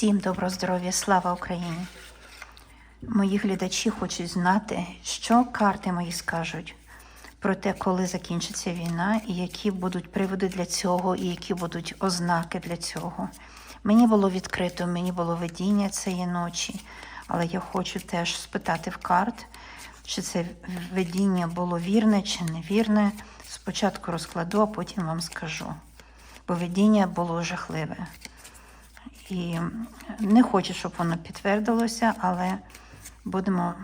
Всім доброго здоров'я, слава Україні! Мої глядачі хочуть знати, що карти мої скажуть про те, коли закінчиться війна, і які будуть приводи для цього, і які будуть ознаки для цього. Мені було відкрито, мені було видіння цієї ночі, але я хочу теж спитати в карт, чи це видіння було вірне чи невірне. Спочатку розкладу, а потім вам скажу. Бо видіння було жахливе. І не хочу, щоб воно підтвердилося, але будемо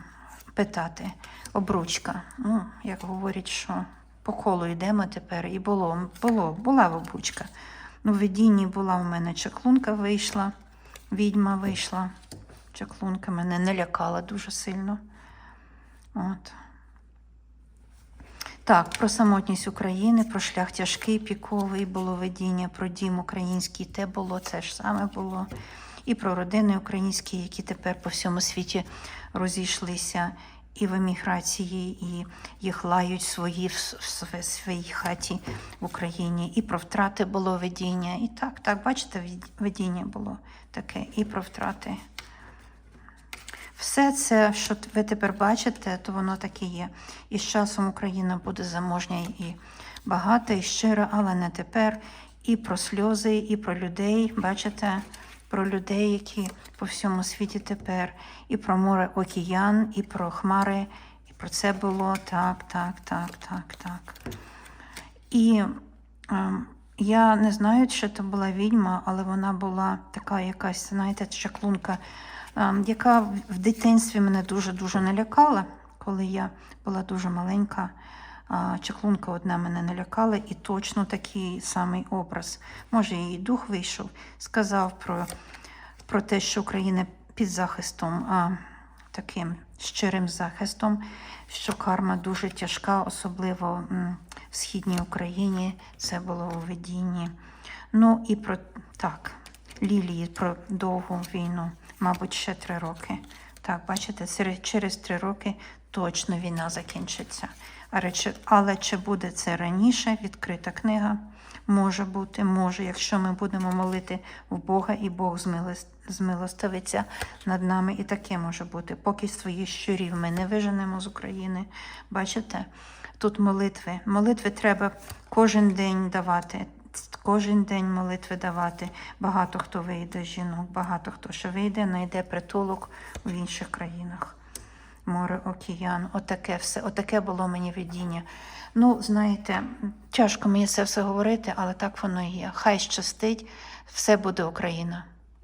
питати. Обручка. Ну, як говорять, що по колу йдемо тепер. І було, було, була обручка. Ну, в видінні була у мене чаклунка вийшла, відьма вийшла. Чаклунка мене не лякала дуже сильно. От. Так, про самотність України, про шлях тяжкий, піковий було видіння, про дім український, те було, це ж саме було. І про родини українські, які тепер по всьому світі розійшлися і в еміграції, і їх лають свої в с- в своїй хаті в Україні. І про втрати було видіння. І так, так, бачите, видіння було таке, і про втрати. Все це, що ви тепер бачите, то воно так і є. І з часом Україна буде заможня і багата, і щира, але не тепер. І про сльози, і про людей, бачите, про людей, які по всьому світі тепер, і про море океан, і про хмари. І про це було так, так, так, так, так. І ем, я не знаю, чи це була відьма, але вона була така якась, знаєте, чаклунка, ем, яка в- дитинстві мене дуже-дуже налякала, коли я була дуже маленька. Чаклунка одна мене налякала, і точно такий самий образ. Може, її дух вийшов, сказав про, про те, що Україна під захистом, таким щирим захистом, що карма дуже тяжка, особливо в східній Україні. Це було у видінні. Ну і про так, Лілії про довгу війну, мабуть, ще три роки. Так, бачите, через три роки точно війна закінчиться. Але чи буде це раніше? Відкрита книга. Може бути, може, якщо ми будемо молити в Бога, і Бог змилос- змилостивиться над нами, і таке може бути. Поки своїх щурів ми не виженемо з України. Бачите, тут молитви. Молитви треба кожен день давати. Кожен день молитви давати. Багато хто вийде жінок, багато хто ще вийде, знайде притулок в інших країнах. Море, океан, отаке все, отаке було мені видіння. Ну, знаєте, тяжко мені це все говорити, але так воно і є. Хай щастить, все буде Україна.